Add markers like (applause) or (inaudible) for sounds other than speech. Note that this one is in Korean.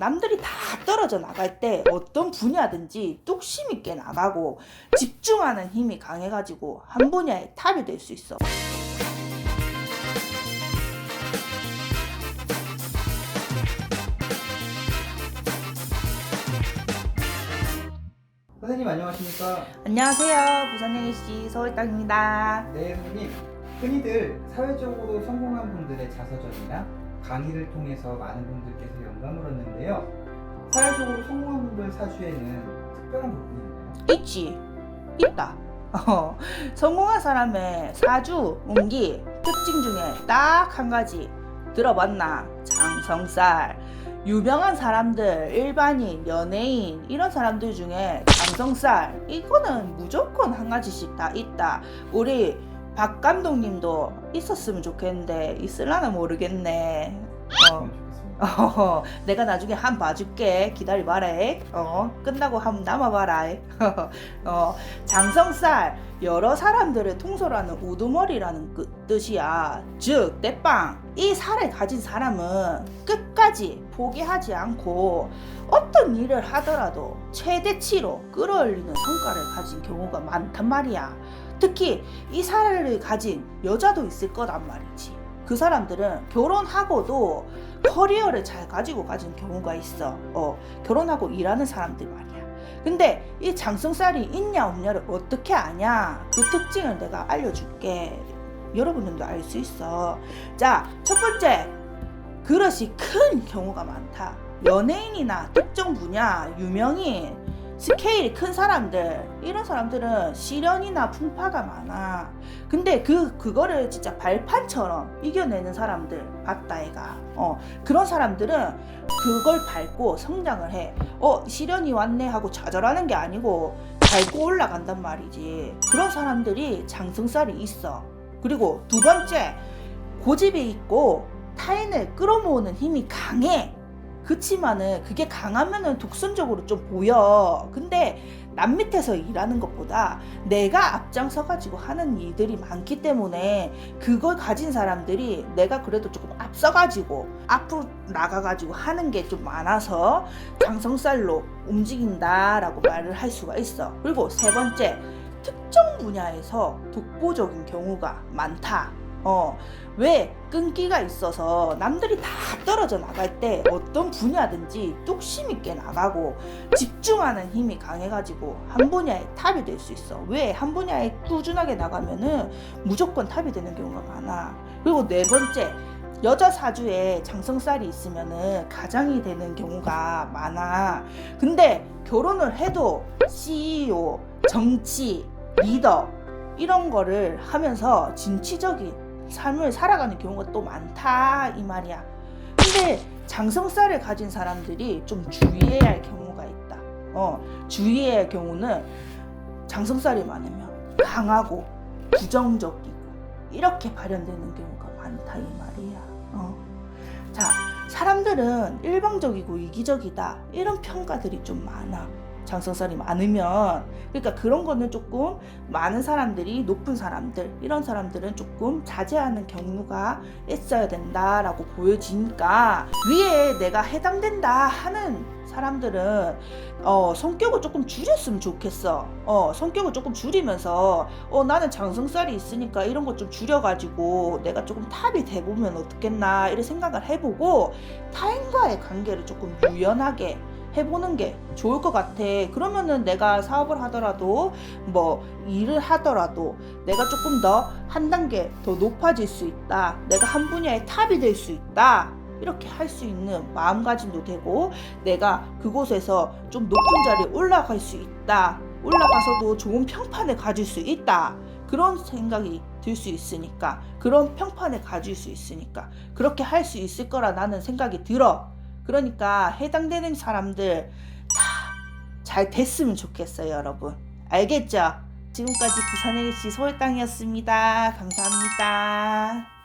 남들이 다 떨어져 나갈 때 어떤 분야든지 뚝심 있게 나가고 집중하는 힘이 강해가지고 한 분야의 탑이 될 수 있어. 선생님 안녕하십니까? 안녕하세요. 부산행시 서울땅입니다. 네 선생님 흔히들 사회적으로 성공한 분들의 자서전이나 강의를 통해서 많은 분들께서 영감을 얻는데요 사회적으로 성공한 분들 사주에는 특별한 부분이 있나요? 있지. 있다. (laughs) 어, 성공한 사람의 사주, 운기, 특징 중에 딱 한 가지 들어봤나? 장성살. 유명한 사람들, 일반인, 연예인, 이런 사람들 중에 장성살. 이거는 무조건 한 가지씩 다 있다. 우리 박 감독님도 있었으면 좋겠는데, 있을라나 모르겠네. 어. (laughs) 어, 내가 나중에 한 봐줄게. 기다려봐라. 어, 끝나고 한번 남아봐라. (laughs) 어, 장성살, 여러 사람들을 통솔하는 우두머리라는 그 뜻이야. 즉, 내빵. 이 살을 가진 사람은 끝까지 포기하지 않고 어떤 일을 하더라도 최대치로 끌어올리는 성과를 가진 경우가 많단 말이야. 특히 이 살을 가진 여자도 있을 거란 말이지. 그 사람들은 결혼하고도 커리어를 잘 가지고 가진 경우가 있어. 어, 결혼하고 일하는 사람들 말이야. 근데 이 장성살이 있냐 없냐를 어떻게 아냐? 그 특징을 내가 알려줄게. 여러분들도 알 수 있어. 자, 첫 번째. 그릇이 큰 경우가 많다. 연예인이나 특정 분야, 유명인, 스케일이 큰 사람들, 이런 사람들은 시련이나 풍파가 많아. 근데 그, 그거를 진짜 발판처럼 이겨내는 사람들, 봤다, 애가. 어, 그런 사람들은 그걸 밟고 성장을 해. 어, 시련이 왔네 하고 좌절하는 게 아니고 밟고 올라간단 말이지. 그런 사람들이 장성살이 있어. 그리고 두 번째, 고집이 있고 타인을 끌어모으는 힘이 강해. 그치만은 그게 강하면은 독선적으로 좀 보여. 근데 남 밑에서 일하는 것보다 내가 앞장서 가지고 하는 일들이 많기 때문에 그걸 가진 사람들이 내가 그래도 조금 앞서 가지고 앞으로 나가 가지고 하는 게 좀 많아서 장성살로 움직인다라고 말을 할 수가 있어. 그리고 세 번째 특정 분야에서 독보적인 경우가 많다. 어, 왜 끈기가 있어서 남들이 다 떨어져 나갈 때 어떤 분야든지 뚝심 있게 나가고 집중하는 힘이 강해가지고 한 분야의 탑이 될 수 있어. 왜? 한 분야에 꾸준하게 나가면은 무조건 탑이 되는 경우가 많아. 그리고 네 번째, 여자 사주에 장성살이 있으면은 가장이 되는 경우가 많아. 근데 결혼을 해도 CEO, 정치, 리더 이런 거를 하면서 진취적인 삶을 살아가는 경우가 또 많다 이 말이야. 근데 장성살을 가진 사람들이 좀 주의해야 할 경우가 있다. 어, 주의해야 할 경우는 장성살이 많으면 강하고 부정적이고 이렇게 발현되는 경우가 많다 이 말이야. 어. 자, 사람들은 일방적이고 이기적이다 이런 평가들이 좀 많아. 장성살이 많으면 그러니까 그런 거는 조금 많은 사람들이 높은 사람들 이런 사람들은 조금 자제하는 경우가 있어야 된다라고 보여지니까 위에 내가 해당된다 하는 사람들은 어, 성격을 조금 줄였으면 좋겠어. 어, 성격을 조금 줄이면서 어, 나는 장성살이 있으니까 이런 것 좀 줄여가지고 내가 조금 탑이 돼보면 어떻겠나 이런 생각을 해보고 타인과의 관계를 조금 유연하게 해보는 게 좋을 것 같아. 그러면은 내가 사업을 하더라도 뭐 일을 하더라도 내가 조금 더 한 단계 더 높아질 수 있다. 내가 한 분야의 탑이 될 수 있다. 이렇게 할 수 있는 마음가짐도 되고 내가 그곳에서 좀 높은 자리에 올라갈 수 있다. 올라가서도 좋은 평판을 가질 수 있다. 그런 생각이 들 수 있으니까 그런 평판을 가질 수 있으니까 그렇게 할 수 있을 거라 나는 생각이 들어. 그러니까 해당되는 사람들 다 잘 됐으면 좋겠어요, 여러분. 알겠죠? 지금까지 부산의 시 서울 땅이었습니다. 감사합니다.